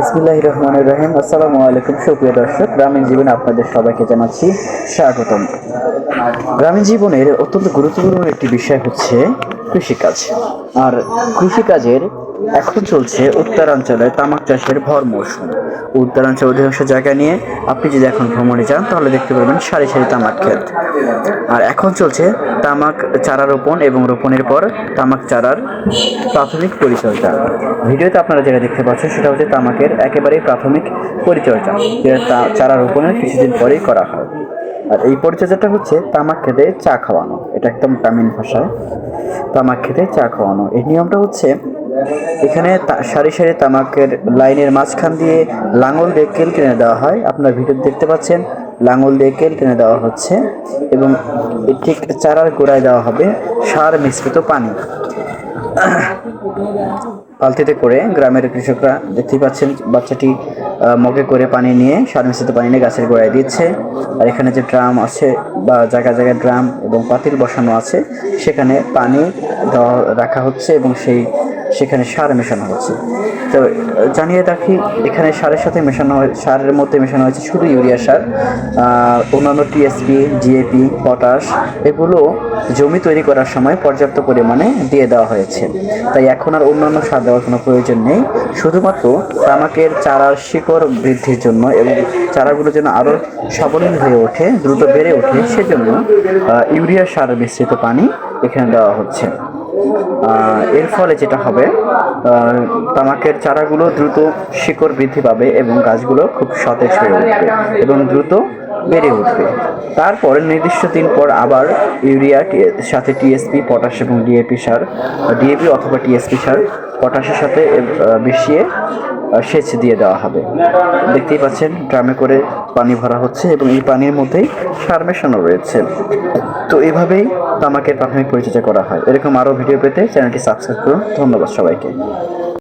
ইসমিল্লাহ রহমান রহিম। আসসালামু আলাইকুম, সুপ্রিয় দর্শক, গ্রামীণ জীবনে আপনাদের সবাইকে জানাচ্ছি স্বাগতম। গ্রামীণ জীবনের অত্যন্ত গুরুত্বপূর্ণ একটি বিষয় হচ্ছে কৃষিকাজ। আর কৃষিকাজের এখন চলছে উত্তরাঞ্চলে তামাক চাষের ভর মৌসুম। উত্তরাঞ্চল অধিকাংশ জায়গা নিয়ে আপনি যদি এখন ভ্রমণে যান, তাহলে দেখতে পারবেন সারি সারি তামাক ক্ষেত। আর এখন চলছে তামাক চারা রোপণ এবং রোপণের পর তামাক চারার প্রাথমিক পরিচর্যা। ভিডিওতে আপনারা যেটা দেখতে পাচ্ছেন, সেটা হচ্ছে তামাকের একেবারেই প্রাথমিক পরিচর্যা, যেটা চারা রোপণের কিছুদিন পরেই করা হয়। আর এই পরিচর্যাটা হচ্ছে তামাক খেতে চা খাওয়ানো। এটা একদম গ্রামীণ ভাষায়। তামাক খেতে চা খাওয়ানো। এই নিয়মটা হচ্ছে, এখানে সারি সারি তামাকের লাইনের মাঝখান দিয়ে লাঙল দিয়ে কেল টেনে দেওয়া হয়। আপনার ভিডিও দেখতে পাচ্ছেন, লাঙল দিয়ে কেল টেনে দেওয়া হচ্ছে এবং ঠিক চারার গোড়ায় দেওয়া হবে সার মিশ্রিত পানি। বালতিতে করে গ্রামের কৃষকরা দেখতেই পাচ্ছেন বাচ্চাটি মগে করে পানি নিয়ে সার মিশ্রিত পানি নিয়ে গাছের গোড়ায় দিচ্ছে। আর এখানে যে ড্রাম আছে বা জায়গায় জায়গায় ড্রাম এবং পাতিল বসানো আছে, সেখানে পানি রাখা হচ্ছে এবং সেই সেখানে সার মেশানো হচ্ছে। তো, জানিয়ে রাখি, এখানে সারের সাথে মেশানো হয়, সারের মধ্যে মেশানো হয়েছে শুধু ইউরিয়া সার অন্যান্য টিএসপি জিএপি পটাশ, এগুলো জমি তৈরি করার সময় পর্যাপ্ত পরিমাণে দিয়ে দেওয়া হয়েছে। তাই এখন আর অন্যান্য সার দেওয়ার কোনো প্রয়োজন নেই। শুধুমাত্র তামাকের চারার শিকড় বৃদ্ধির জন্য এবং চারাগুলো যেন আরও সবলীল হয়ে ওঠে, দ্রুত বেড়ে ওঠে, সেজন্য ইউরিয়া সার মিশ্রিত পানি এখানে দেওয়া হচ্ছে। এর ফলে যেটা হবে তামাকের চারাগুলো দ্রুত শিকড় বৃদ্ধি পাবে এবং গাছগুলো খুব সতেজ হয়ে উঠবে এবং দ্রুত বেড়ে উঠবে। তারপরে নির্দিষ্ট দিন পর আবার ইউরিয়া সাথে টিএসপি পটাশ এবং ডিএপি সার ডিএপি অথবা টিএসপি সার, পটাশের সাথে মিশিয়ে সেচ দিয়ে দেওয়া হবে। দেখতেই পাচ্ছেন, ড্রামে করে পানি ভরা হচ্ছে এবং এই পানির মধ্যেই সার মেশানো রয়েছে। তো এভাবেই তামাকের প্রাথমিক পরিচর্যা করা হয়। এরকম আরও ভিডিও পেতে চ্যানেলটি সাবস্ক্রাইব করুন। ধন্যবাদ সবাইকে।